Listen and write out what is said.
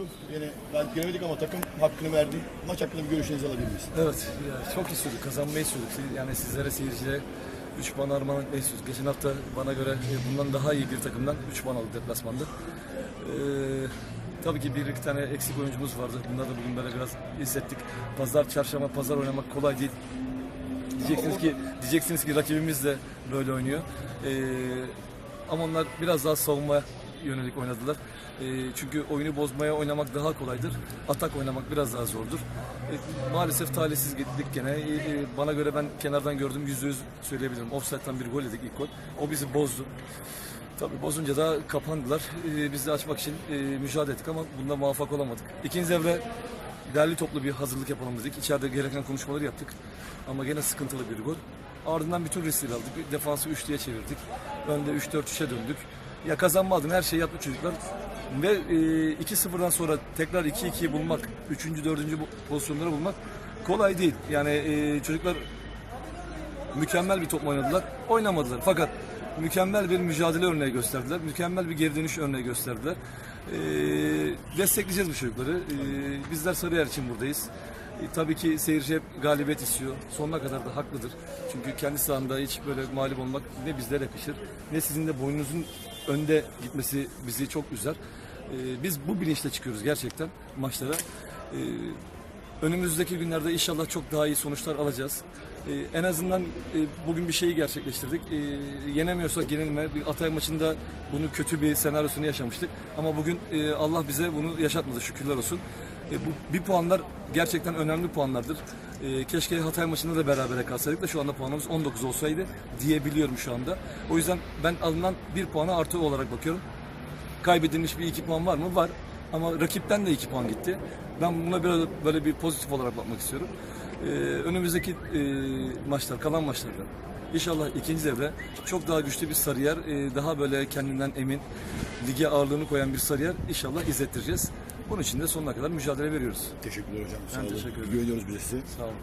oldu. Yine galip gelemedik ama takım hakkını verdi. Maç hakkında bir görüşlerinizi alabilir miyiz? Evet, ya çok istiyorduk, kazanmayı istiyorduk. Yani sizlere, seyircilere 3 puan armağan etmeyi istiyorduk. Geçen hafta bana göre e, bundan daha iyi bir takımdan 3 puan aldık deplasmanda. Ee, tabii ki bir iki tane eksik oyuncumuz vardı. Bunları da bugün böyle biraz hissettik. Pazar, çarşamba, pazar oynamak kolay değil. Diyeceksiniz ki diyeceksiniz ki rakibimiz de böyle oynuyor. Ee, ama onlar biraz daha savunma yönelik oynadılar. Ee, çünkü oyunu bozmaya oynamak daha kolaydır. Atak oynamak biraz daha zordur. Ee, maalesef talihsiz gittik gene. Ee, e, bana göre ben kenardan gördüm yüzde yüz söyleyebilirim. Offside'dan bir gol yedik ilk gol. O bizi bozdu. Tabii bozunca da kapandılar. Ee, biz de açmak için e, mücadele ettik ama bunda muvaffak olamadık. İkinci devre derli toplu bir hazırlık yapalım dedik. İçeride gereken konuşmaları yaptık. Ama gene sıkıntılı bir gol. Ardından bütün riskleri aldık. Defansı üçlüye çevirdik. Önde 3-4-3'e döndük. Ya kazanma her şeyi yaptı çocuklar. Ve e, 2-0'dan sonra tekrar 2-2'yi bulmak, 3. 4. pozisyonları bulmak kolay değil. Yani e, çocuklar mükemmel bir top oynadılar. Oynamadılar. Fakat mükemmel bir mücadele örneği gösterdiler. Mükemmel bir geri dönüş örneği gösterdiler. Ee, destekleyeceğiz bu çocukları. Ee, bizler Sarıyer için buradayız. Ee, tabii ki seyirci hep galibiyet istiyor. Sonuna kadar da haklıdır. Çünkü kendi sahanda hiç böyle mağlup olmak ne bizlere yakışır ne sizin de boynunuzun önde gitmesi bizi çok üzer. Ee, biz bu bilinçle çıkıyoruz gerçekten maçlara. Ee, Önümüzdeki günlerde inşallah çok daha iyi sonuçlar alacağız. Ee, en azından e, bugün bir şeyi gerçekleştirdik. Ee, yenemiyorsak yenilme. Atay maçında bunu kötü bir senaryosunu yaşamıştık. Ama bugün e, Allah bize bunu yaşatmadı şükürler olsun. E, bu bir puanlar gerçekten önemli puanlardır. E, keşke Hatay maçında da berabere kalsaydık da şu anda puanımız 19 olsaydı diyebiliyorum şu anda. O yüzden ben alınan bir puana artı olarak bakıyorum. Kaybedilmiş bir iki puan var mı? Var. Ama rakipten de iki puan gitti. Ben buna biraz böyle bir pozitif olarak bakmak istiyorum. Ee, önümüzdeki e, maçlar, kalan maçlarda İnşallah ikinci devre çok daha güçlü bir Sarıyer, e, daha böyle kendinden emin, lige ağırlığını koyan bir Sarıyer inşallah izlettireceğiz. Bunun için de sonuna kadar mücadele veriyoruz. Teşekkürler hocam. Sağ olun. teşekkür ederim. Güveniyoruz bize size. Sağ olun.